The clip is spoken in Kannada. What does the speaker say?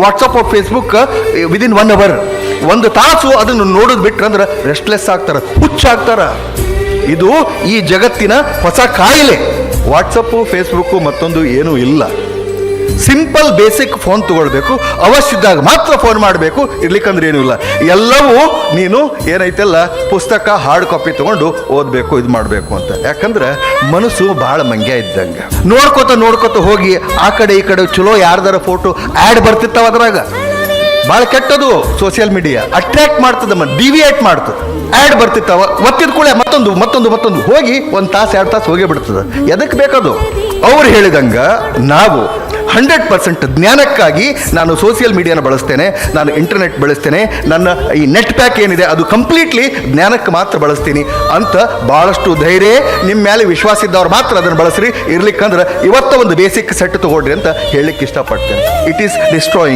WhatsApp Facebook within one hour ಒಂದು ತಾಸು ಅದನ್ನು ನೋಡೋದು ಬಿಟ್ರೆ ಅಂದ್ರೆ ರೆಸ್ಟ್ಲೆಸ್ ಆಗ್ತಾರೆ ಹುಚ್ಚಾಗ್ತಾರ ಇದು ಈ ಜಗತ್ತಿನ ಹೊಸ ಕಾಯಿಲೆ. ವಾಟ್ಸಪ್ಪು ಫೇಸ್ಬುಕ್ಕು ಮತ್ತೊಂದು ಏನೂ ಇಲ್ಲ. ಸಿಂಪಲ್ ಬೇಸಿಕ್ ಫೋನ್ ತಗೊಳ್ಬೇಕು. ಅವಶ್ಯದಾಗ ಮಾತ್ರ ಫೋನ್ ಮಾಡಬೇಕು. ಇರ್ಲಿಕ್ಕಂದ್ರೆ ಏನೂ ಇಲ್ಲ. ಎಲ್ಲವೂ ನೀನು ಏನೈತೆಲ್ಲ, ಪುಸ್ತಕ ಹಾರ್ಡ್ ಕಾಪಿ ತಗೊಂಡು ಓದಬೇಕು, ಇದು ಮಾಡಬೇಕು ಅಂತ. ಯಾಕಂದ್ರೆ ಮನಸ್ಸು ಭಾಳ ಮಂಗ್ಯ ಇದ್ದಂಗೆ. ನೋಡ್ಕೊತ ನೋಡ್ಕೊತ ಹೋಗಿ ಆ ಕಡೆ ಈ ಕಡೆ ಚಲೋ ಯಾರ್ದಾರ ಫೋಟೋ ಆ್ಯಡ್ ಬರ್ತಿರ್ತಾವ ಅದ್ರಾಗ. ಭಾಳ ಕೆಟ್ಟದು ಸೋಷಿಯಲ್ ಮೀಡಿಯಾ ಅಟ್ರಾಕ್ಟ್ ಮಾಡ್ತದೆ ಮನ್ ಡಿವಿಯೇಟ್ ಮಾಡ್ತದೆ. ಆ್ಯಡ್ ಬರ್ತಿರ್ತಾವ, ಒತ್ತಿದ ಕೂಡ ಮತ್ತೊಂದು ಮತ್ತೊಂದು ಮತ್ತೊಂದು. ಹೋಗಿ ಒಂದು ತಾಸು, ಎರಡು ತಾಸು ಹೋಗೇ ಬಿಡ್ತದೆ. ಎದಕ್ಕೆ ಬೇಕದು? ಅವ್ರು ಹೇಳಿದಂಗೆ ನಾವು ಹಂಡ್ರೆಡ್ ಪರ್ಸೆಂಟ್ ಜ್ಞಾನಕ್ಕಾಗಿ ನಾನು ಸೋಷಿಯಲ್ ಮೀಡಿಯಾನ ಬಳಸ್ತೇನೆ, ನಾನು ಇಂಟರ್ನೆಟ್ ಬಳಸ್ತೇನೆ, ನನ್ನ ಈ ನೆಟ್ ಪ್ಯಾಕ್ ಏನಿದೆ ಅದು ಕಂಪ್ಲೀಟ್ಲಿ ಜ್ಞಾನಕ್ಕೆ ಮಾತ್ರ ಬಳಸ್ತೀನಿ ಅಂತ ಭಾಳಷ್ಟು ಧೈರ್ಯ ನಿಮ್ಮ ಮೇಲೆ ವಿಶ್ವಾಸ ಇದ್ದವ್ರು ಮಾತ್ರ ಅದನ್ನು ಬಳಸ್ರಿ. ಇರ್ಲಿಕ್ಕಂದ್ರೆ ಇವತ್ತ ಒಂದು ಬೇಸಿಕ್ ಸೆಟ್ ತಗೊಳ್ರಿ ಅಂತ ಹೇಳಲಿಕ್ಕೆ ಇಷ್ಟಪಡ್ತೇನೆ. It is destroying